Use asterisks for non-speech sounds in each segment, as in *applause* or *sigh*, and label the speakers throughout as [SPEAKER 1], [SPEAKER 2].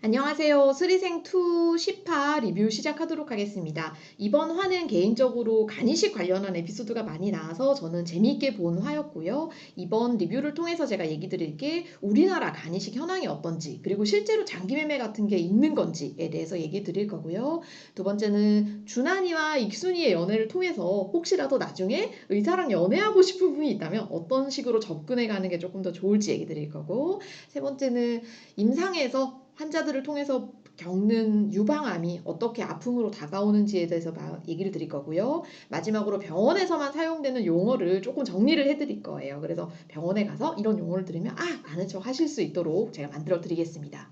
[SPEAKER 1] 안녕하세요. 스리생2 10화 리뷰 시작하도록 하겠습니다. 이번 화는 개인적으로 간이식 관련한 에피소드가 많이 나와서 저는 재미있게 본 화였고요. 이번 리뷰를 통해서 제가 얘기 드릴 게 우리나라 간이식 현황이 어떤지 그리고 실제로 장기 매매 같은 게 있는 건지에 대해서 얘기 드릴 거고요. 두 번째는 준환이와 익순이의 연애를 통해서 혹시라도 나중에 의사랑 연애하고 싶은 분이 있다면 어떤 식으로 접근해 가는 게 조금 더 좋을지 얘기 드릴 거고 세 번째는 임상에서 환자들을 통해서 겪는 유방암이 어떻게 아픔으로 다가오는지에 대해서 얘기를 드릴 거고요. 마지막으로 병원에서만 사용되는 용어를 조금 정리를 해드릴 거예요. 그래서 병원에 가서 이런 용어를 들으면 아 아는 척 하실 수 있도록 제가 만들어 드리겠습니다.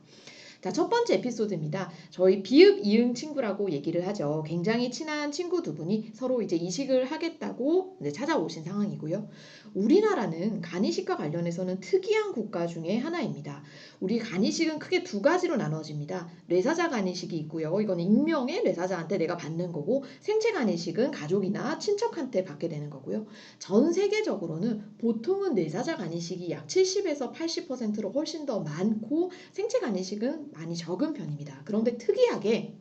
[SPEAKER 1] 자, 첫 번째 에피소드입니다. 저희 비읍 이응 친구라고 얘기를 하죠. 굉장히 친한 친구 두 분이 서로 이제 이식을 하겠다고 이제 찾아오신 상황이고요. 우리나라는 간이식과 관련해서는 특이한 국가 중에 하나입니다. 우리 간이식은 크게 두 가지로 나눠집니다. 뇌사자 간이식이 있고요. 이건 익명의 뇌사자한테 내가 받는 거고 생체 간이식은 가족이나 친척한테 받게 되는 거고요. 전 세계적으로는 보통은 뇌사자 간이식이 약 70에서 80%로 훨씬 더 많고 생체 간이식은 많이 적은 편입니다. 그런데 특이하게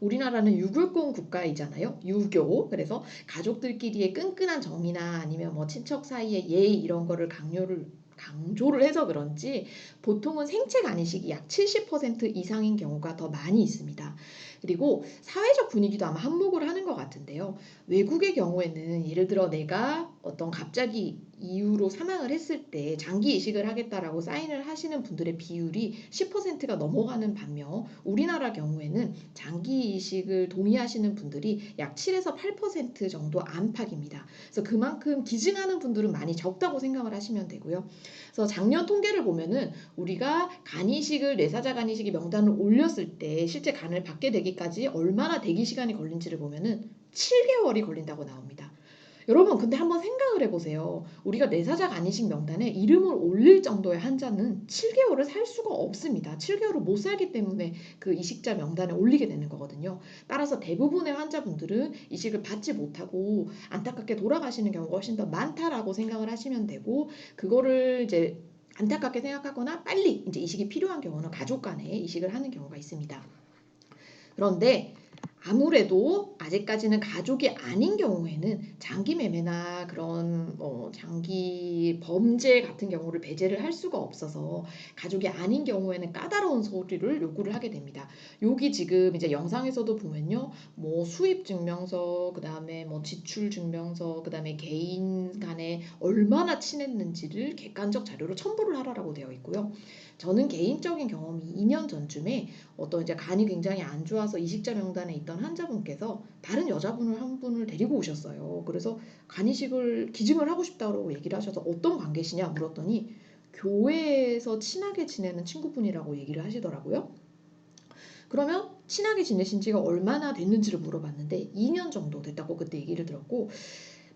[SPEAKER 1] 우리나라는 유골공 국가이잖아요. 유교. 그래서 가족들끼리의 끈끈한 정이나 아니면 뭐 친척 사이의 예의 이런 거를 강요를 강조를 해서 그런지 보통은 생체 간이식이 약 70% 이상인 경우가 더 많이 있습니다. 그리고 사회적 분위기도 아마 한몫을 하는 것 같은데요. 외국의 경우에는 예를 들어 내가 어떤 갑자기 이유로 사망을 했을 때 장기 이식을 하겠다라고 사인을 하시는 분들의 비율이 10%가 넘어가는 반면 우리나라 경우에는 장기 이식을 동의하시는 분들이 약 7에서 8% 정도 안팎입니다. 그래서 그만큼 기증하는 분들은 많이 적다고 생각을 하시면 되고요. 그래서 작년 통계를 보면은 우리가 간 이식을 뇌사자 간 이식이 명단을 올렸을 때 실제 간을 받게 되기까지 얼마나 대기 시간이 걸린지를 보면은 7개월이 걸린다고 나옵니다. 여러분 근데 한번 생각을 해보세요. 우리가 내사자 간이식 명단에 이름을 올릴 정도의 환자는 7개월을 살 수가 없습니다. 7개월을 못 살기 때문에 그 이식자 명단에 올리게 되는 거거든요. 따라서 대부분의 환자분들은 이식을 받지 못하고 안타깝게 돌아가시는 경우가 훨씬 더 많다라고 생각을 하시면 되고 그거를 이제 안타깝게 생각하거나 빨리 이제 이식이 필요한 경우는 가족 간에 이식을 하는 경우가 있습니다. 그런데 아무래도 아직까지는 가족이 아닌 경우에는 장기 매매나 그런 뭐 장기 범죄 같은 경우를 배제를 할 수가 없어서 가족이 아닌 경우에는 까다로운 서류를 요구를 하게 됩니다. 여기 지금 이제 영상에서도 보면요. 뭐 수입 증명서, 그다음에 뭐 지출 증명서, 그다음에 개인 간에 얼마나 친했는지를 객관적 자료로 첨부를 하라라고 되어 있고요. 저는 개인적인 경험이 2년 전쯤에 어떤 이제 간이 굉장히 안 좋아서 이식자 명단에 있던 환자분께서 다른 여자분을 한 분을 데리고 오셨어요. 그래서 간이식을 기증을 하고 싶다고 얘기를 하셔서 어떤 관계시냐 물었더니 교회에서 친하게 지내는 친구분이라고 얘기를 하시더라고요. 그러면 친하게 지내신 지가 얼마나 됐는지를 물어봤는데 2년 정도 됐다고 그때 얘기를 들었고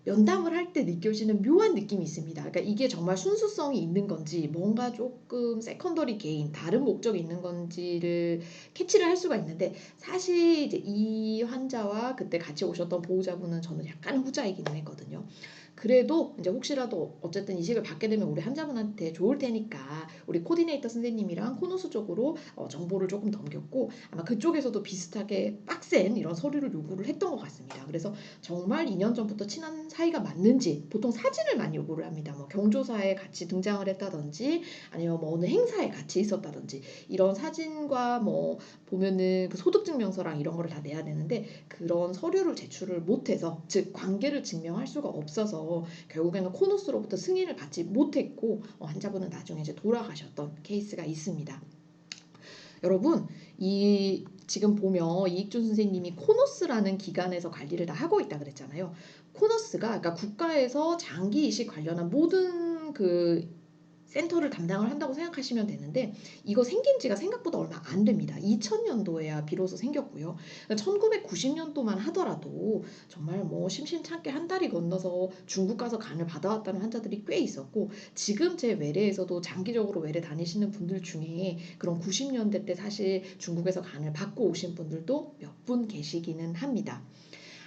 [SPEAKER 1] 면담을 할 때 느껴지는 묘한 느낌이 있습니다. 그러니까 이게 정말 순수성이 있는 건지 뭔가 조금 세컨더리 개인 다른 목적이 있는 건지를 캐치를 할 수가 있는데 사실 이제 이 환자와 그때 같이 오셨던 보호자분은 저는 약간 후자이기는 했거든요. 그래도 이제 혹시라도 어쨌든 이식을 받게 되면 우리 환자분한테 좋을 테니까 우리 코디네이터 선생님이랑 코노스 쪽으로 어, 정보를 조금 넘겼고 아마 그쪽에서도 비슷하게 빡센 이런 서류를 요구를 했던 것 같습니다. 그래서 정말 2년 전부터 친한 사이가 맞는지 보통 사진을 많이 요구를 합니다. 뭐 경조사에 같이 등장을 했다든지 아니면 뭐 어느 행사에 같이 있었다든지 이런 사진과 뭐 보면은 그 소득증명서랑 이런 거를 다 내야 되는데 그런 서류를 제출을 못해서 즉 관계를 증명할 수가 없어서 결국에는 코노스로부터 승인을 받지 못했고 어, 환자분은 나중에 이제 돌아가셨던 케이스가 있습니다. 여러분 이 지금 보면 이익준 선생님이 코노스라는 기관에서 관리를 다 하고 있다 그랬잖아요. 코노스가 그러니까 국가에서 장기 이식 관련한 모든 그 센터를 담당을 한다고 생각하시면 되는데 이거 생긴 지가 생각보다 얼마 안 됩니다. 2000년도에야 비로소 생겼고요. 1990년도만 하더라도 정말 뭐 심심찮게 한 달이 건너서 중국 가서 간을 받아왔다는 환자들이 꽤 있었고 지금 제 외래에서도 장기적으로 외래 다니시는 분들 중에 그런 90년대 때 사실 중국에서 간을 받고 오신 분들도 몇 분 계시기는 합니다.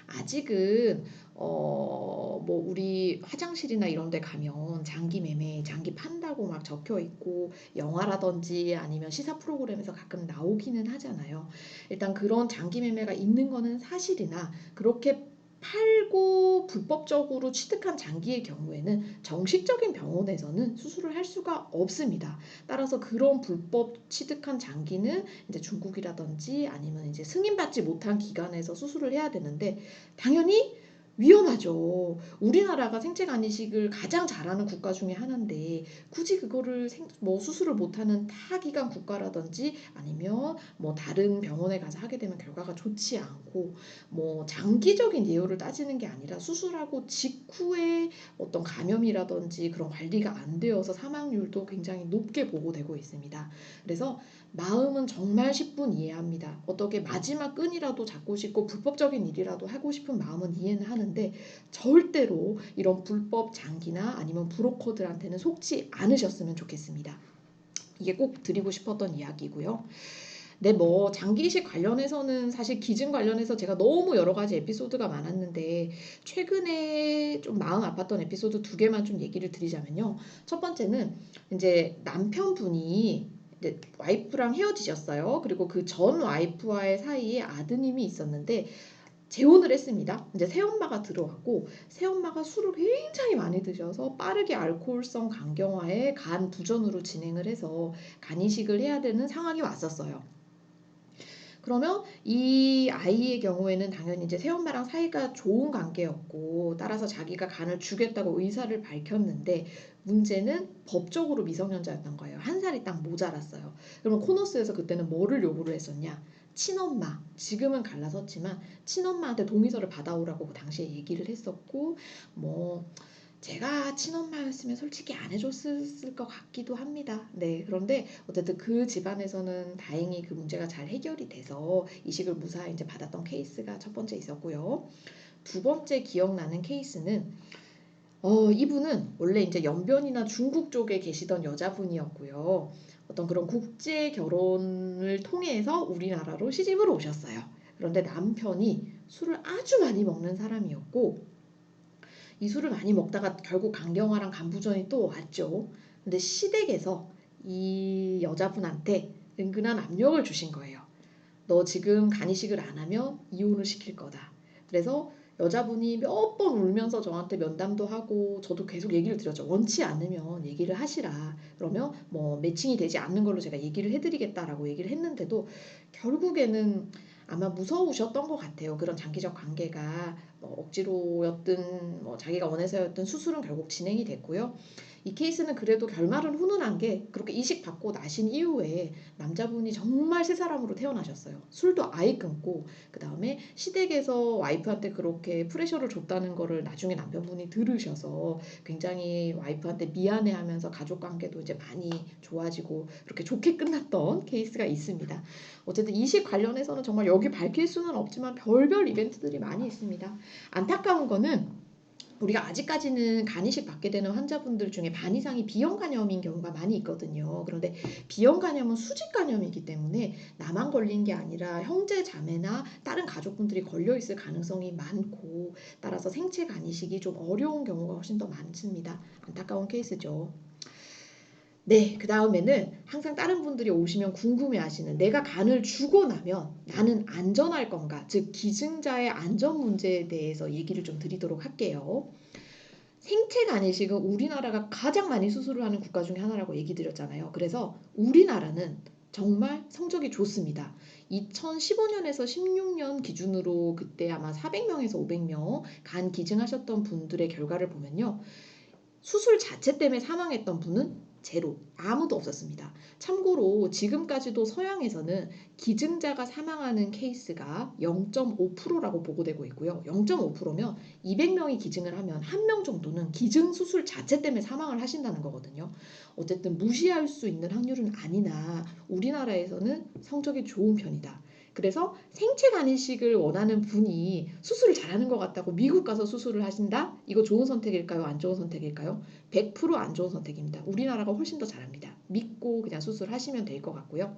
[SPEAKER 1] 아직은 어, 뭐 우리 화장실이나 이런 데 가면 장기 매매, 장기 판다고 막 적혀 있고 영화라든지 아니면 시사 프로그램에서 가끔 나오기는 하잖아요. 일단 그런 장기 매매가 있는 거는 사실이나 그렇게 팔고 불법적으로 취득한 장기의 경우에는 정식적인 병원에서는 수술을 할 수가 없습니다. 따라서 그런 불법 취득한 장기는 이제 중국이라든지 아니면 이제 승인받지 못한 기관에서 수술을 해야 되는데 당연히 위험하죠. 우리나라가 생체 간이식을 가장 잘하는 국가 중에 하나인데 굳이 그거를 생, 뭐 수술을 못하는 타기관 국가라든지 아니면 뭐 다른 병원에 가서 하게 되면 결과가 좋지 않고 뭐 장기적인 예후를 따지는 게 아니라 수술하고 직후에 어떤 감염이라든지 그런 관리가 안 되어서 사망률도 굉장히 높게 보고되고 있습니다. 그래서 마음은 정말 10분 이해합니다. 어떻게 마지막 끈이라도 잡고 싶고 불법적인 일이라도 하고 싶은 마음은 이해는 하는 데 절대로 이런 불법 장기나 아니면 브로커들한테는 속지 않으셨으면 좋겠습니다. 이게 꼭 드리고 싶었던 이야기고요. 네, 뭐 장기이식 관련해서는 사실 기증 관련해서 제가 너무 여러 가지 에피소드가 많았는데 최근에 좀 마음 아팠던 에피소드 두 개만 좀 얘기를 드리자면요. 첫 번째는 이제 남편분이 이제 와이프랑 헤어지셨어요. 그리고 그 전 와이프와의 사이에 아드님이 있었는데 재혼을 했습니다. 이제 새엄마가 들어왔고 새엄마가 술을 굉장히 많이 드셔서 빠르게 알코올성 간경화에 간 부전으로 진행을 해서 간 이식을 해야 되는 상황이 왔었어요. 그러면 이 아이의 경우에는 당연히 이제 새엄마랑 사이가 좋은 관계였고 따라서 자기가 간을 주겠다고 의사를 밝혔는데 문제는 법적으로 미성년자였던 거예요. 한 살이 딱 모자랐어요. 그러면 코너스에서 그때는 뭐를 요구를 했었냐? 친엄마, 지금은 갈라섰지만 친엄마한테 동의서를 받아오라고 그 당시에 얘기를 했었고 뭐 제가 친엄마였으면 솔직히 안 해줬을 것 같기도 합니다. 네, 그런데 어쨌든 그 집안에서는 다행히 그 문제가 잘 해결이 돼서 이식을 무사히 이제 받았던 케이스가 첫 번째 있었고요. 두 번째 기억나는 케이스는 어, 이분은 원래 이제 연변이나 중국 쪽에 계시던 여자분이었고요. 어떤 그런 국제 결혼을 통해서 우리나라로 시집을 오셨어요. 그런데 남편이 술을 아주 많이 먹는 사람이었고 이 술을 많이 먹다가 결국 강경화랑 간부전이 또 왔죠. 근데 시댁에서 이 여자분한테 은근한 압력을 주신 거예요. 너 지금 간이식을 안 하면 이혼을 시킬 거다. 그래서 여자분이 몇 번 울면서 저한테 면담도 하고 저도 계속 얘기를 드렸죠. 원치 않으면 얘기를 하시라. 그러면 뭐 매칭이 되지 않는 걸로 제가 얘기를 해드리겠다라고 얘기를 했는데도 결국에는 아마 무서우셨던 것 같아요. 그런 장기적 관계가 뭐 억지로였든 뭐 자기가 원해서였든 수술은 결국 진행이 됐고요. 이 케이스는 그래도 결말은 훈훈한 게 그렇게 이식 받고 나신 이후에 남자분이 정말 새 사람으로 태어나셨어요. 술도 아예 끊고 그 다음에 시댁에서 와이프한테 그렇게 프레셔를 줬다는 거를 나중에 남편분이 들으셔서 굉장히 와이프한테 미안해하면서 가족 관계도 이제 많이 좋아지고 그렇게 좋게 끝났던 케이스가 있습니다. 어쨌든 이식 관련해서는 정말 여기 밝힐 수는 없지만 별별 이벤트들이 많이 있습니다. 안타까운 거는 우리가 아직까지는 간이식 받게 되는 환자분들 중에 반 이상이 비형 간염인 경우가 많이 있거든요. 그런데 비형 간염은 수직 간염이기 때문에 나만 걸린 게 아니라 형제 자매나 다른 가족분들이 걸려 있을 가능성이 많고 따라서 생체 간이식이 좀 어려운 경우가 훨씬 더 많습니다. 안타까운 케이스죠. 네, 그 다음에는 항상 다른 분들이 오시면 궁금해 하시는 내가 간을 주고 나면 나는 안전할 건가? 즉, 기증자의 안전 문제에 대해서 얘기를 좀 드리도록 할게요. 생체 간 이식은 우리나라가 가장 많이 수술을 하는 국가 중에 하나라고 얘기 드렸잖아요. 그래서 우리나라는 정말 성적이 좋습니다. 2015년에서 16년 기준으로 그때 아마 400명에서 500명 간 기증하셨던 분들의 결과를 보면요. 수술 자체 때문에 사망했던 분은 제로 아무도 없었습니다. 참고로 지금까지도 서양에서는 기증자가 사망하는 케이스가 0.5%라고 보고되고 있고요. 0.5%면 200명이 기증을 하면 한 명 정도는 기증 수술 자체 때문에 사망을 하신다는 거거든요. 어쨌든 무시할 수 있는 확률은 아니나 우리나라에서는 성적이 좋은 편이다. 그래서 생체 간이식을 원하는 분이 수술을 잘하는 것 같다고 미국 가서 수술을 하신다? 이거 좋은 선택일까요? 안 좋은 선택일까요? 100%안 좋은 선택입니다. 우리나라가 훨씬 더 잘합니다. 믿고 그냥 수술하시면 될 것 같고요.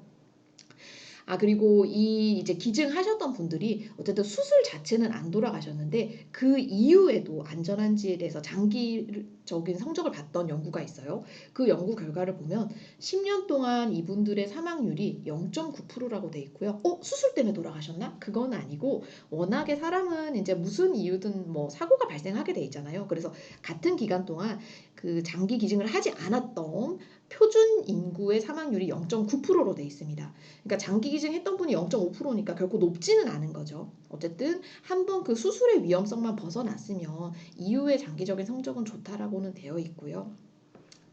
[SPEAKER 1] 아 그리고 이 이제 기증하셨던 분들이 어쨌든 수술 자체는 안 돌아가셨는데 그 이후에도 안전한지에 대해서 장기적인 성적을 봤던 연구가 있어요. 그 연구 결과를 보면 10년 동안 이분들의 사망률이 0.9%라고 돼 있고요. 어 수술 때문에 돌아가셨나? 그건 아니고 워낙에 사람은 이제 무슨 이유든 뭐 사고가 발생하게 돼 있잖아요. 그래서 같은 기간 동안 그 장기 기증을 하지 않았던 표준 인구의 사망률이 0.9%로 돼 있습니다. 그러니까 장기 기증했던 분이 0.5%니까 결코 높지는 않은 거죠. 어쨌든 한번 그 수술의 위험성만 벗어났으면 이후의 장기적인 성적은 좋다라고는 되어 있고요.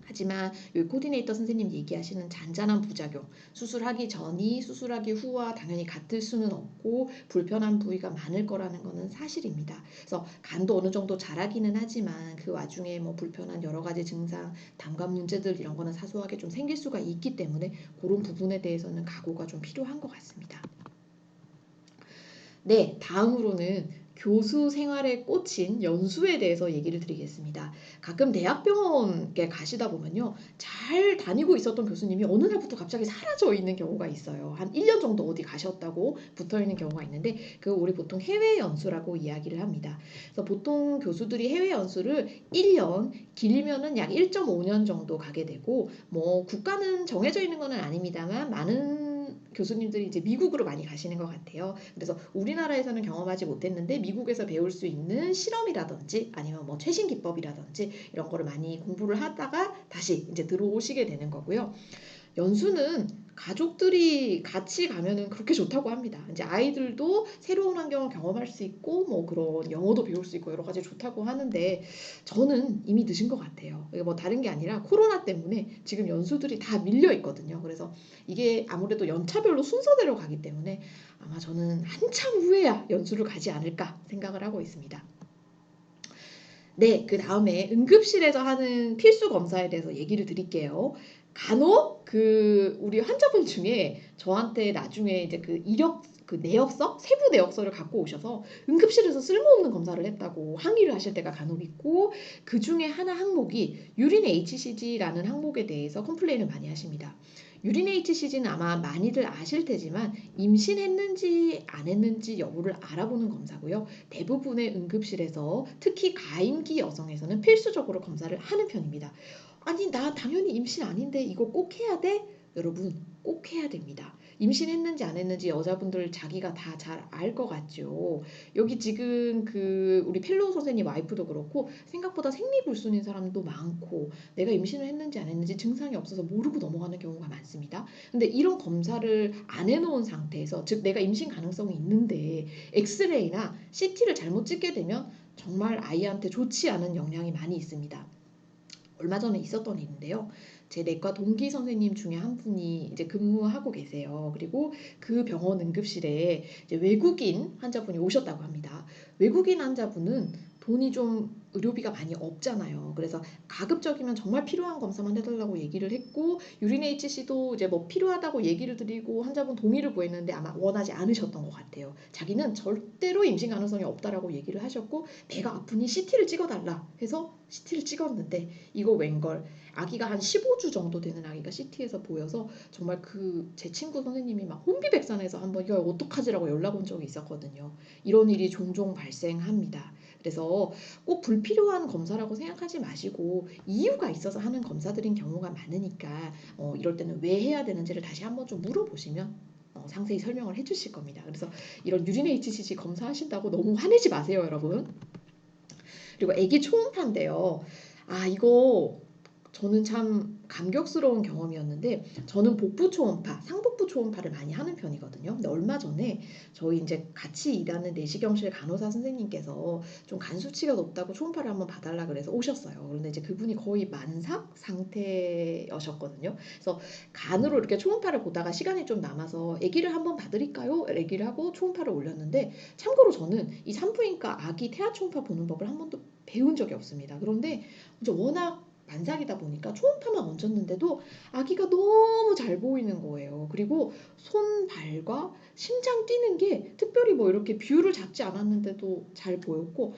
[SPEAKER 1] 하지만 이 코디네이터 선생님 얘기하시는 잔잔한 부작용, 수술하기 전이 수술하기 후와 당연히 같을 수는 없고 불편한 부위가 많을 거라는 것은 사실입니다. 그래서 간도 어느 정도 자라기는 하지만 그 와중에 뭐 불편한 여러 가지 증상, 담관 문제들 이런 거는 사소하게 좀 생길 수가 있기 때문에 그런 부분에 대해서는 각오가 좀 필요한 것 같습니다. 네, 다음으로는 교수 생활에 꽂힌 연수에 대해서 얘기를 드리겠습니다. 가끔 대학병원에 가시다 보면요. 잘 다니고 있었던 교수님이 어느 날부터 갑자기 사라져 있는 경우가 있어요. 한 1년 정도 어디 가셨다고 붙어 있는 경우가 있는데 그 우리 보통 해외 연수라고 이야기를 합니다. 그래서 보통 교수들이 해외 연수를 1년 길면은 약 1.5년 정도 가게 되고 뭐 국가는 정해져 있는 것은 아닙니다만 많은 교수님들이 이제 미국으로 많이 가시는 것 같아요. 그래서 우리나라에서는 경험하지 못했는데 미국에서 배울 수 있는 실험이라든지 아니면 뭐 최신 기법이라든지 이런 거를 많이 공부를 하다가 다시 이제 들어오시게 되는 거고요. 연수는 가족들이 같이 가면은 그렇게 좋다고 합니다. 이제 아이들도 새로운 환경을 경험할 수 있고 뭐 그런 영어도 배울 수 있고 여러 가지 좋다고 하는데 저는 이미 늦은 것 같아요. 이게 뭐 다른 게 아니라 코로나 때문에 지금 연수들이 다 밀려 있거든요. 그래서 이게 아무래도 연차별로 순서대로 가기 때문에 아마 저는 한참 후에야 연수를 가지 않을까 생각을 하고 있습니다. 네, 그 다음에 응급실에서 하는 필수 검사에 대해서 얘기를 드릴게요. 간혹 그 우리 환자분 중에 저한테 나중에 이제 그 이력 그 내역서 세부 내역서를 갖고 오셔서 응급실에서 쓸모없는 검사를 했다고 항의를 하실 때가 간혹 있고 그 중에 하나 항목이 유린 HCG라는 항목에 대해서 컴플레인을 많이 하십니다. 유린 HCG는 아마 많이들 아실 테지만 임신했는지 안 했는지 여부를 알아보는 검사고요. 대부분의 응급실에서 특히 가임기 여성에서는 필수적으로 검사를 하는 편입니다. 아니 나 당연히 임신 아닌데 이거 꼭 해야 돼? 여러분 꼭 해야 됩니다. 임신했는지 안 했는지 여자분들 자기가 다 잘 알 것 같죠. 여기 지금 그 우리 펠로우 선생님 와이프도 그렇고 생각보다 생리불순인 사람도 많고 내가 임신을 했는지 안 했는지 증상이 없어서 모르고 넘어가는 경우가 많습니다. 근데 이런 검사를 안 해놓은 상태에서 즉 내가 임신 가능성이 있는데 엑스레이나 CT를 잘못 찍게 되면 정말 아이한테 좋지 않은 영향이 많이 있습니다. 얼마 전에 있었던 일인데요. 제 내과 동기 선생님 중에 한 분이 이제 근무하고 계세요. 그리고 그 병원 응급실에 외국인 환자분이 오셨다고 합니다. 외국인 환자분은 돈이 좀 의료비가 많이 없잖아요. 그래서 가급적이면 정말 필요한 검사만 해달라고 얘기를 했고 유린 HC도 이제 뭐 필요하다고 얘기를 드리고 환자분 동의를 구했는데 아마 원하지 않으셨던 것 같아요. 자기는 절대로 임신 가능성이 없다라고 얘기를 하셨고 배가 아프니 CT를 찍어달라 해서 CT를 찍었는데 이거 웬걸 아기가 한 15주 정도 되는 아기가 CT에서 보여서 정말 그 제 친구 선생님이 막 혼비백산해서 한번 이거 어떡하지라고 연락 온 적이 있었거든요. 이런 일이 종종 발생합니다. 그래서 꼭 불필요한 검사라고 생각하지 마시고 이유가 있어서 하는 검사들인 경우가 많으니까 어, 이럴 때는 왜 해야 되는지를 다시 한번 좀 물어보시면 어, 상세히 설명을 해주실 겁니다. 그래서 이런 유린 HCG 검사하신다고 너무 화내지 마세요, 여러분. 그리고 아기 초음파인데요. 아 이거 저는 참 감격스러운 경험이었는데 저는 복부 초음파, 상복부 초음파를 많이 하는 편이거든요. 근데 얼마 전에 저희 이제 같이 일하는 내시경실 간호사 선생님께서 좀 간 수치가 높다고 초음파를 한번 봐달라 그래서 오셨어요. 그런데 이제 그분이 거의 만삭 상태여셨거든요. 그래서 간으로 이렇게 초음파를 보다가 시간이 좀 남아서 아기를 한번 봐드릴까요? 아기를 하고 초음파를 올렸는데 참고로 저는 이 산부인과 아기 태아 초음파 보는 법을 한 번도 배운 적이 없습니다. 그런데 이제 워낙 만삭이다 보니까 초음파만 얹었는데도 아기가 너무 잘 보이는 거예요. 그리고 손 발과 심장 뛰는 게 특별히 뭐 이렇게 뷰를 잡지 않았는데도 잘 보였고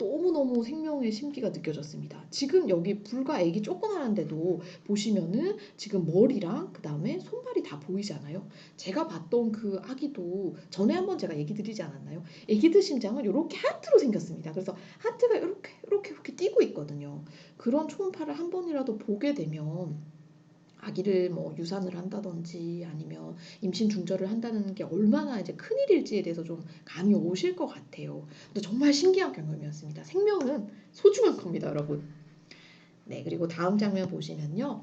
[SPEAKER 1] 너무너무 생명의 신비가 느껴졌습니다. 지금 여기 불과 애기 조그만한데도 보시면은 지금 머리랑 그 다음에 손발이 다 보이잖아요. 제가 봤던 그 아기도 전에 한번 제가 얘기 드리지 않았나요? 애기들 심장은 이렇게 하트로 생겼습니다. 그래서 하트가 이렇게 이렇게 이렇게 뛰고 있거든요. 그런 초음파를 한 번이라도 보게 되면 아기를 뭐 유산을 한다든지 아니면 임신 중절을 한다는 게 얼마나 이제 큰 일일지에 대해서 좀 감이 오실 것 같아요. 근데 정말 신기한 경험이었습니다. 생명은 소중한 겁니다, 여러분. 네, 그리고 다음 장면 보시면요.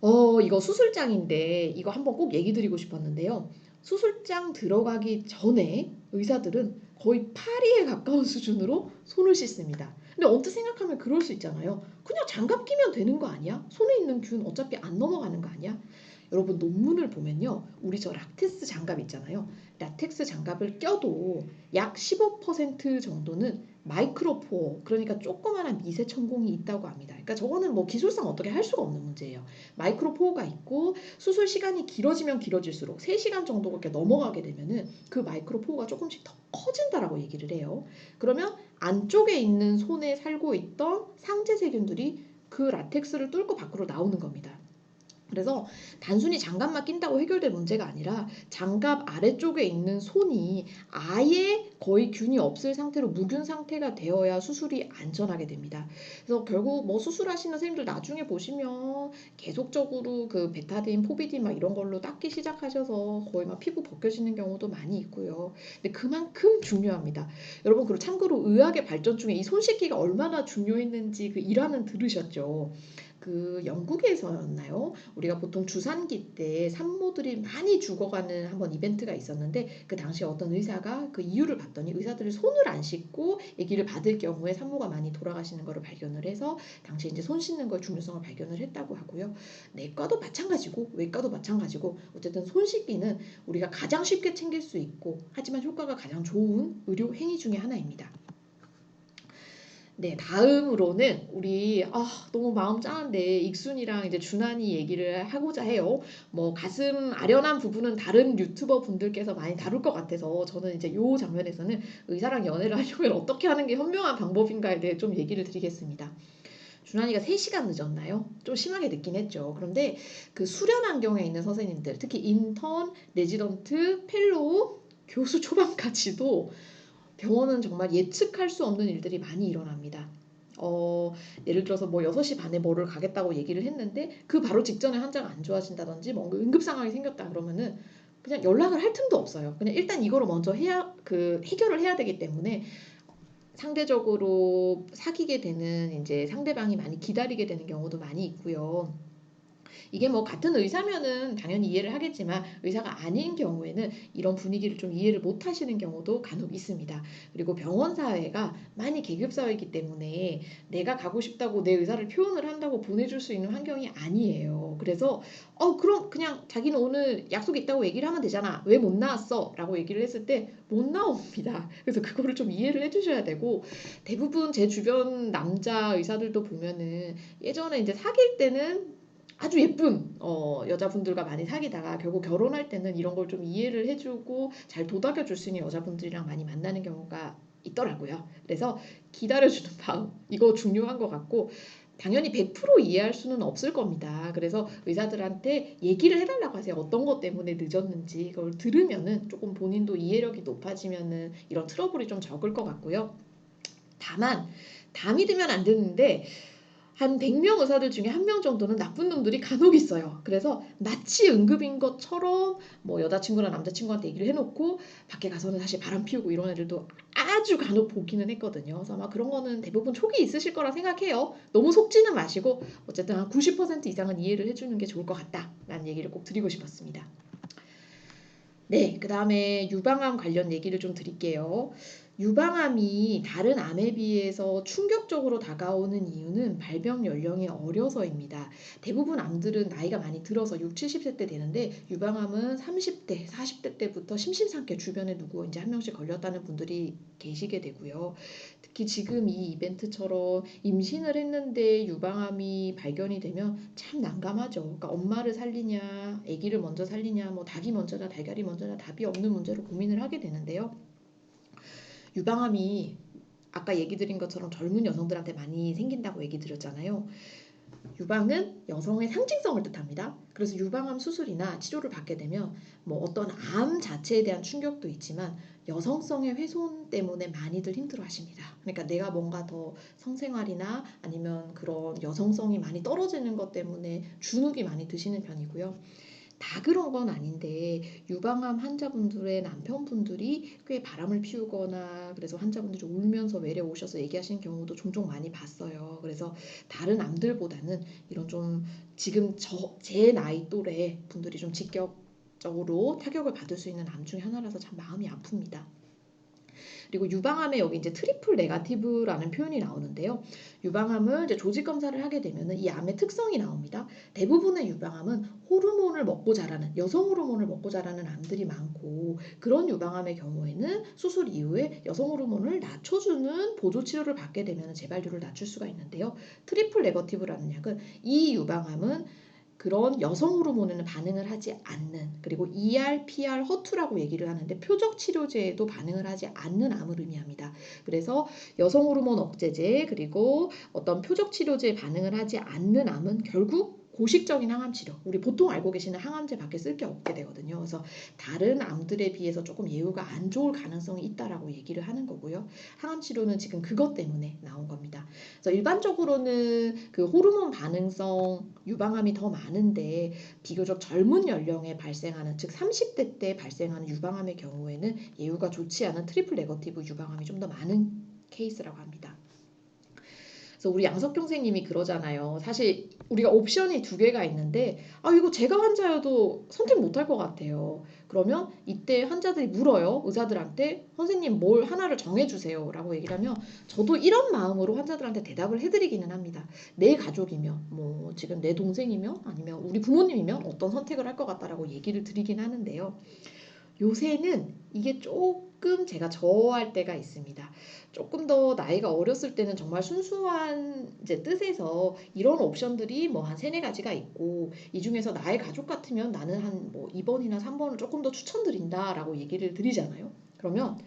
[SPEAKER 1] 어, 이거 수술장인데 이거 한번 꼭 얘기 드리고 싶었는데요. 수술장 들어가기 전에 의사들은 거의 파리에 가까운 수준으로 손을 씻습니다. 근데 언뜻 생각하면 그럴 수 있잖아요. 그냥 장갑 끼면 되는 거 아니야? 손에 있는 균 어차피 안 넘어가는 거 아니야? 여러분 논문을 보면요. 우리 저 락테스 장갑 있잖아요. 라텍스 장갑을 껴도 약 15% 정도는 마이크로포 그러니까 조그마한 미세 천공이 있다고 합니다. 그러니까 저거는 뭐 기술상 어떻게 할 수가 없는 문제예요. 마이크로포가 있고 수술 시간이 길어지면 길어질수록 3시간 정도가 넘어가게 되면은 그 마이크로포가 조금씩 더 커진다라고 얘기를 해요. 그러면 안쪽에 있는 손에 살고 있던 상제 세균들이 그 라텍스를 뚫고 밖으로 나오는 겁니다. 그래서 단순히 장갑만 낀다고 해결될 문제가 아니라 장갑 아래쪽에 있는 손이 아예 거의 균이 없을 상태로 무균 상태가 되어야 수술이 안전하게 됩니다. 그래서 결국 뭐 수술하시는 선생님들 나중에 보시면 계속적으로 그 베타딘, 포비딘 막 이런 걸로 닦기 시작하셔서 거의 막 피부 벗겨지는 경우도 많이 있고요. 근데 그만큼 중요합니다. 여러분 그리고 참고로 의학의 발전 중에 이 손 씻기가 얼마나 중요했는지 그 일화는 들으셨죠. 그 영국에서였나요? 우리가 보통 주산기 때 산모들이 많이 죽어가는 한번 이벤트가 있었는데 그 당시에 어떤 의사가 그 이유를 봤더니 의사들이 손을 안 씻고 아기를 받을 경우에 산모가 많이 돌아가시는 것을 발견을 해서 당시에 이제 손 씻는 걸 중요성을 발견을 했다고 하고요. 내과도 마찬가지고 외과도 마찬가지고 어쨌든 손 씻기는 우리가 가장 쉽게 챙길 수 있고 하지만 효과가 가장 좋은 의료 행위 중의 하나입니다. 네, 다음으로는 우리 아, 너무 마음 짠한데 익순이랑 이제 준환이 얘기를 하고자 해요. 뭐 가슴 아련한 부분은 다른 유튜버 분들께서 많이 다룰 것 같아서 저는 이제 요 장면에서는 의사랑 연애를 하려면 어떻게 하는 게 현명한 방법인가에 대해 좀 얘기를 드리겠습니다. 준환이가 3시간 늦었나요? 좀 심하게 늦긴 했죠. 그런데 그 수련 환경에 있는 선생님들, 특히 인턴, 레지던트, 펠로우, 교수 초반까지도 병원은 정말 예측할 수 없는 일들이 많이 일어납니다. 어, 예를 들어서 뭐 6시 반에 뭐를 가겠다고 얘기를 했는데 그 바로 직전에 환자가 안 좋아진다든지 뭐 응급 상황이 생겼다 그러면은 그냥 연락을 할 틈도 없어요. 그냥 일단 이거를 먼저 해야 그 해결을 해야 되기 때문에 상대적으로 사귀게 되는 이제 상대방이 많이 기다리게 되는 경우도 많이 있고요. 이게 뭐 같은 의사면은 당연히 이해를 하겠지만 의사가 아닌 경우에는 이런 분위기를 좀 이해를 못 하시는 경우도 간혹 있습니다. 그리고 병원 사회가 많이 계급 사회이기 때문에 내가 가고 싶다고 내 의사를 표현을 한다고 보내줄 수 있는 환경이 아니에요. 그래서 어 그럼 그냥 자기는 오늘 약속 있다고 얘기를 하면 되잖아. 왜 못 나왔어? 라고 얘기를 했을 때 못 나옵니다. *laughs* 그래서 그거를 좀 이해를 해주셔야 되고 대부분 제 주변 남자 의사들도 보면은 예전에 이제 사귈 때는 아주 예쁜 어, 여자분들과 많이 사귀다가 결국 결혼할 때는 이런 걸 좀 이해를 해주고 잘 도닥여 줄 수 있는 여자분들이랑 많이 만나는 경우가 있더라고요. 그래서 기다려주는 *laughs* 마음 이거 중요한 것 같고 당연히 100% 이해할 수는 없을 겁니다. 그래서 의사들한테 얘기를 해달라고 하세요. 어떤 것 때문에 늦었는지 그걸 들으면은 조금 본인도 이해력이 높아지면은 이런 트러블이 좀 적을 것 같고요. 다만 다 믿으면 안 되는데 한 100명 의사들 중에 한 명 정도는 나쁜 놈들이 간혹 있어요. 그래서 마치 응급인 것처럼 뭐 여자친구나 남자친구한테 얘기를 해놓고 밖에 가서는 사실 바람 피우고 이런 애들도 아주 간혹 보기는 했거든요. 그래서 아마 그런 거는 대부분 촉이 있으실 거라 생각해요. 너무 속지는 마시고 어쨌든 한 90% 이상은 이해를 해주는 게 좋을 것 같다라는 얘기를 꼭 드리고 싶었습니다. 네, 그 다음에 유방암 관련 얘기를 좀 드릴게요. 유방암이 다른 암에 비해서 충격적으로 다가오는 이유는 발병 연령이 어려서입니다. 대부분 암들은 나이가 많이 들어서 6, 70세 때 되는데 유방암은 30대, 40대 때부터 심심찮게 주변에 누구 이제 한 명씩 걸렸다는 분들이 계시게 되고요. 특히 지금 이 이벤트처럼 임신을 했는데 유방암이 발견이 되면 참 난감하죠. 그러니까 엄마를 살리냐, 아기를 먼저 살리냐, 뭐 닭이 먼저냐, 달걀이 먼저냐 답이 없는 문제로 고민을 하게 되는데요. 유방암이 아까 얘기 드린 것처럼 젊은 여성들한테 많이 생긴다고 얘기 드렸잖아요. 유방은 여성의 상징성을 뜻합니다. 그래서 유방암 수술이나 치료를 받게 되면 뭐 어떤 암 자체에 대한 충격도 있지만 여성성의 훼손 때문에 많이들 힘들어 하십니다. 그러니까 내가 뭔가 더 성생활이나 아니면 그런 여성성이 많이 떨어지는 것 때문에 주눅이 많이 드시는 편이고요. 다 그런 건 아닌데 유방암 환자분들의 남편분들이 꽤 바람을 피우거나 그래서 환자분들이 울면서 외래 오셔서 얘기하시는 경우도 종종 많이 봤어요. 그래서 다른 암들보다는 이런 좀 지금 저 제 나이 또래 분들이 좀 직접적으로 타격을 받을 수 있는 암 중에 하나라서 참 마음이 아픕니다. 그리고 유방암에 여기 이제 트리플 네가티브라는 표현이 나오는데요. 유방암을 이제 조직 검사를 하게 되면은 이 암의 특성이 나옵니다. 대부분의 유방암은 호르몬을 먹고 자라는 여성 호르몬을 먹고 자라는 암들이 많고 그런 유방암의 경우에는 수술 이후에 여성 호르몬을 낮춰주는 보조 치료를 받게 되면 재발률을 낮출 수가 있는데요. 트리플 네거티브라는 약은 이 유방암은 그런 여성 호르몬에는 반응을 하지 않는 그리고 ER, PR, 허투라고 얘기를 하는데 표적 치료제에도 반응을 하지 않는 암을 의미합니다. 그래서 여성 호르몬 억제제 그리고 어떤 표적 치료제에 반응을 하지 않는 암은 결국 고식적인 항암 치료, 우리 보통 알고 계시는 항암제 밖에 쓸 게 없게 되거든요. 그래서 다른 암들에 비해서 조금 예후가 안 좋을 가능성이 있다라고 얘기를 하는 거고요. 항암 치료는 지금 그것 때문에 나온 겁니다. 그래서 일반적으로는 그 호르몬 반응성 유방암이 더 많은데 비교적 젊은 연령에 발생하는 즉 30대 때 발생하는 유방암의 경우에는 예후가 좋지 않은 트리플 네거티브 유방암이 좀 더 많은 케이스라고 합니다. 그래서 우리 양석경 선생님이 그러잖아요. 사실 우리가 옵션이 두 개가 있는데 아 이거 제가 환자여도 선택 못할 것 같아요. 그러면 이때 환자들이 물어요. 의사들한테 선생님 뭘 하나를 정해주세요. 라고 얘기를 하면 저도 이런 마음으로 환자들한테 대답을 해드리기는 합니다. 내 가족이면 뭐 지금 내 동생이면 아니면 우리 부모님이면 어떤 선택을 할 것 같다라고 얘기를 드리긴 하는데요. 요새는 이게 조금 제가 저할 때가 있습니다. 조금 더 나이가 어렸을 때는 정말 순수한 이제 뜻에서 이런 옵션들이 뭐 한 세네 가지가 있고 이 중에서 나의 가족 같으면 나는 한 뭐 2번이나 3번을 조금 더 추천드린다라고 얘기를 드리잖아요. 그러면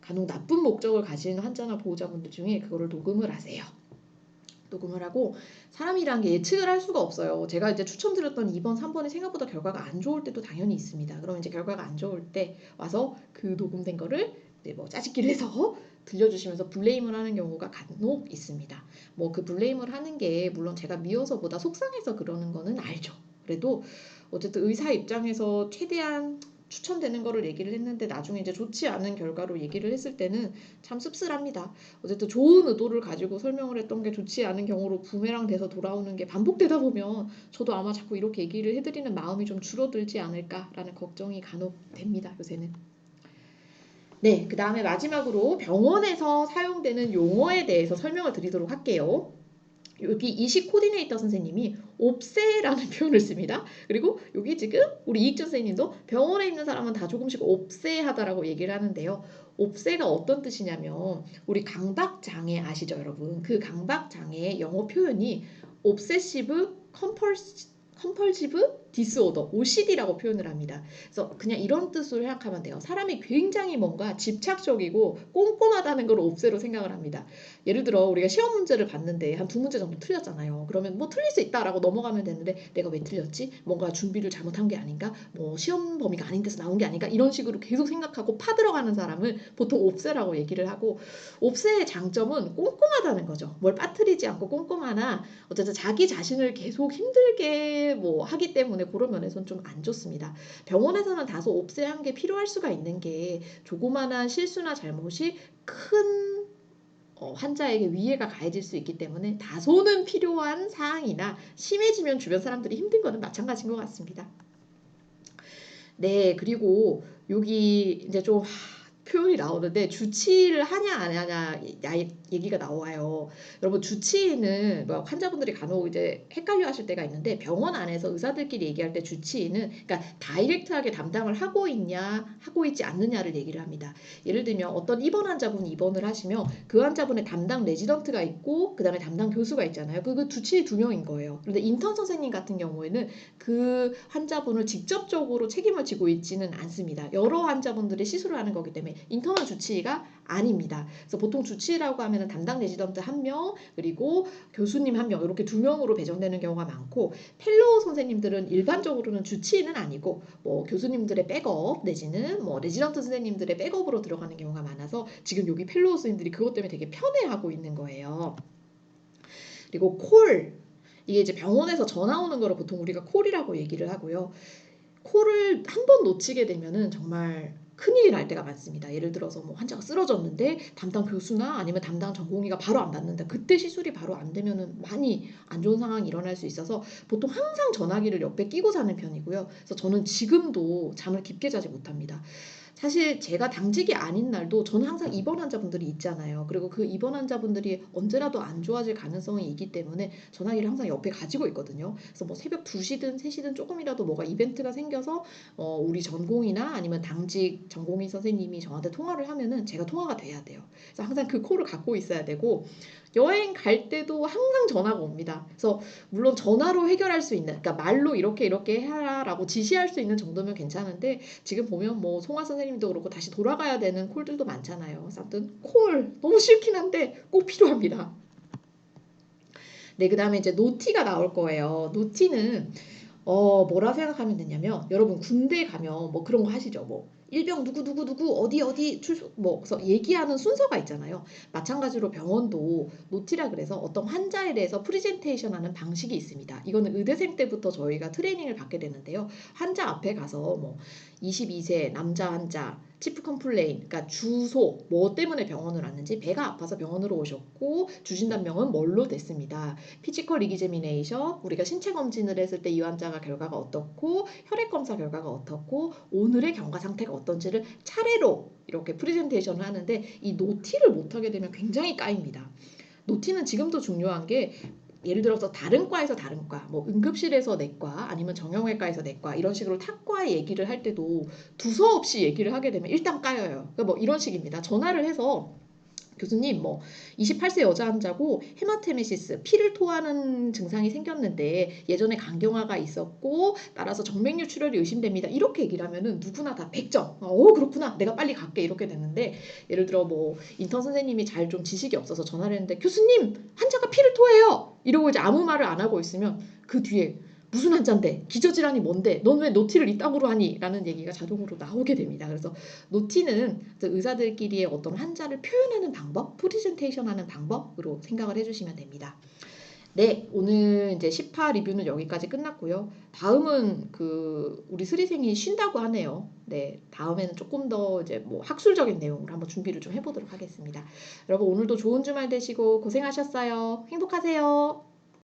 [SPEAKER 1] 간혹 나쁜 목적을 가진 환자나 보호자분들 중에 그거를 녹음을 하세요. 녹음을 하고 사람이란 게 예측을 할 수가 없어요. 제가 이제 추천드렸던 2번, 3번이 생각보다 결과가 안 좋을 때도 당연히 있습니다. 그럼 이제 결과가 안 좋을 때 와서 그 녹음된 거를 이제 뭐 짜집기를 해서 *laughs* 들려주시면서 블레임을 하는 경우가 간혹 있습니다. 뭐 그 블레임을 하는 게 물론 제가 미워서보다 속상해서 그러는 거는 알죠. 그래도 어쨌든 의사 입장에서 최대한 추천되는 거를 얘기를 했는데 나중에 이제 좋지 않은 결과로 얘기를 했을 때는 참 씁쓸합니다. 어쨌든 좋은 의도를 가지고 설명을 했던 게 좋지 않은 경우로 부메랑 돼서 돌아오는 게 반복되다 보면 저도 아마 자꾸 이렇게 얘기를 해드리는 마음이 좀 줄어들지 않을까라는 걱정이 간혹 됩니다. 요새는. 네, 그 다음에 마지막으로 병원에서 사용되는 용어에 대해서 설명을 드리도록 할게요. 여기 이식 코디네이터 선생님이 옵세라는 *laughs* 표현을 씁니다. 그리고 여기 지금 우리 이익준 선생님도 병원에 있는 사람은 다 조금씩 옵세하다라고 얘기를 하는데요. 옵세가 어떤 뜻이냐면 우리 강박 장애 아시죠, 여러분? 그 강박 장애의 영어 표현이 옵세시브 컴펄스 컴펄시브 디스오더 OCD라고 표현을 합니다. 그래서 그냥 이런 뜻으로 생각하면 돼요. 사람이 굉장히 뭔가 집착적이고 꼼꼼하다는 걸 옵세로 생각을 합니다. 예를 들어 우리가 시험 문제를 봤는데 한 두 문제 정도 틀렸잖아요. 그러면 뭐 틀릴 수 있다라고 넘어가면 되는데 내가 왜 틀렸지? 뭔가 준비를 잘못한 게 아닌가? 뭐 시험 범위가 아닌 데서 나온 게 아닌가? 이런 식으로 계속 생각하고 파들어가는 사람을 보통 옵세라고 얘기를 하고 옵세의 장점은 꼼꼼하다는 거죠. 뭘 빠뜨리지 않고 꼼꼼하나 어쨌든 자기 자신을 계속 힘들게 뭐 하기 때문에 그런 면에서는 좀 안 좋습니다. 병원에서는 다소 옵세한 게 필요할 수가 있는 게 조그마한 실수나 잘못이 큰 어, 환자에게 위해가 가해질 수 있기 때문에 다소는 필요한 사항이나 심해지면 주변 사람들이 힘든 거는 마찬가지인 것 같습니다. 네, 그리고 여기 이제 좀 표현이 나오는데 주치의를 하냐 안 하냐 얘기가 나와요. 여러분 주치의는 뭐 환자분들이 간혹 이제 헷갈려 하실 때가 있는데 병원 안에서 의사들끼리 얘기할 때 주치의는 그러니까 다이렉트하게 담당을 하고 있냐 하고 있지 않느냐를 얘기를 합니다. 예를 들면 어떤 입원 환자분이 입원을 하시면 그 환자분의 담당 레지던트가 있고 그다음에 담당 교수가 있잖아요. 그, 그 주치의 두 명인 거예요. 그런데 인턴 선생님 같은 경우에는 그 환자분을 직접적으로 책임을 지고 있지는 않습니다. 여러 환자분들이 시술을 하는 거기 때문에 인턴은 주치의가 아닙니다. 그래서 보통 주치의라고 하면은 담당 레지던트 한 명, 그리고 교수님 한 명, 이렇게 두 명으로 배정되는 경우가 많고, 펠로우 선생님들은 일반적으로는 주치의는 아니고, 뭐 교수님들의 백업 내지는 뭐 레지던트 선생님들의 백업으로 들어가는 경우가 많아서 지금 여기 펠로우 선생님들이 그것 때문에 되게 편해하고 있는 거예요. 그리고 콜 이게 이제 병원에서 전화 오는 거를 보통 우리가 콜이라고 얘기를 하고요. 콜을 한 번 놓치게 되면은 정말 큰일이 날 때가 많습니다. 예를 들어서 뭐 환자가 쓰러졌는데 담당 교수나 아니면 담당 전공의가 바로 안 받는다. 그때 시술이 바로 안 되면은 많이 안 좋은 상황이 일어날 수 있어서 보통 항상 전화기를 옆에 끼고 자는 편이고요. 그래서 저는 지금도 잠을 깊게 자지 못합니다. 사실 제가 당직이 아닌 날도 저는 항상 입원 환자분들이 있잖아요. 그리고 그 입원 환자분들이 언제라도 안 좋아질 가능성이 있기 때문에 전화기를 항상 옆에 가지고 있거든요. 그래서 뭐 새벽 2시든 3시든 조금이라도 뭐가 이벤트가 생겨서 어 우리 전공이나 아니면 당직 전공의 선생님이 저한테 통화를 하면은 제가 통화가 돼야 돼요. 그래서 항상 그 콜을 갖고 있어야 되고 여행 갈 때도 항상 전화가 옵니다. 그래서 물론 전화로 해결할 수 있는, 그러니까 말로 이렇게 이렇게 해라라고 지시할 수 있는 정도면 괜찮은데 지금 보면 뭐 송아 선생님도 그렇고 다시 돌아가야 되는 콜들도 많잖아요. 아무튼 콜 너무 싫긴 한데 꼭 필요합니다. 네, 그 다음에 이제 노티가 나올 거예요. 노티는 어 뭐라 생각하면 되냐면 여러분 군대 가면 뭐 그런 거 하시죠. 뭐 일병 누구 누구 누구 어디 어디 출소 뭐 그래서 얘기하는 순서가 있잖아요. 마찬가지로 병원도 노티라 그래서 어떤 환자에 대해서 프리젠테이션하는 방식이 있습니다. 이거는 의대생 때부터 저희가 트레이닝을 받게 되는데요. 환자 앞에 가서 뭐 22세 남자 환자 치프 컴플레인, 그러니까 주소, 뭐 때문에 병원을 왔는지, 배가 아파서 병원으로 오셨고, 주신 단명은 뭘로 됐습니다. 피지컬 리기제미네이션, 우리가 신체 검진을 했을 때 이 환자가 결과가 어떻고, 혈액 검사 결과가 어떻고, 오늘의 경과 상태가 어떤지를 차례로 이렇게 프레젠테이션을 하는데, 이 노티를 못하게 되면 굉장히 까입니다. 노티는 지금도 중요한 게 예를 들어서 다른 과에서 다른 과, 뭐 응급실에서 내과 아니면 정형외과에서 내과 이런 식으로 탁과의 얘기를 할 때도 두서없이 얘기를 하게 되면 일단 까여요. 그러니까 뭐 이런 식입니다. 전화를 해서 교수님 뭐 28세 여자 환자고 헤마테메시스 피를 토하는 증상이 생겼는데 예전에 간경화가 있었고 따라서 정맥류 출혈이 의심됩니다. 이렇게 얘기를 하면은 누구나 다 100점. 어 그렇구나. 내가 빨리 갈게 이렇게 됐는데 예를 들어 뭐 인턴 선생님이 잘 좀 지식이 없어서 전화를 했는데 교수님 환자가 피를 토해요. 이러고 이제 아무 말을 안 하고 있으면 그 뒤에 무슨 환자인데? 기저질환이 뭔데? 넌 왜 노티를 이따구로 하니? 라는 얘기가 자동으로 나오게 됩니다. 그래서 노티는 의사들끼리의 어떤 환자를 표현하는 방법 프리젠테이션 하는 방법으로 생각을 해주시면 됩니다. 네 오늘 이제 10화 리뷰는 여기까지 끝났고요. 다음은 그 우리 스리생이 쉰다고 하네요. 네 다음에는 조금 더 이제 뭐 학술적인 내용으로 한번 준비를 좀 해보도록 하겠습니다. 여러분 오늘도 좋은 주말 되시고 고생하셨어요. 행복하세요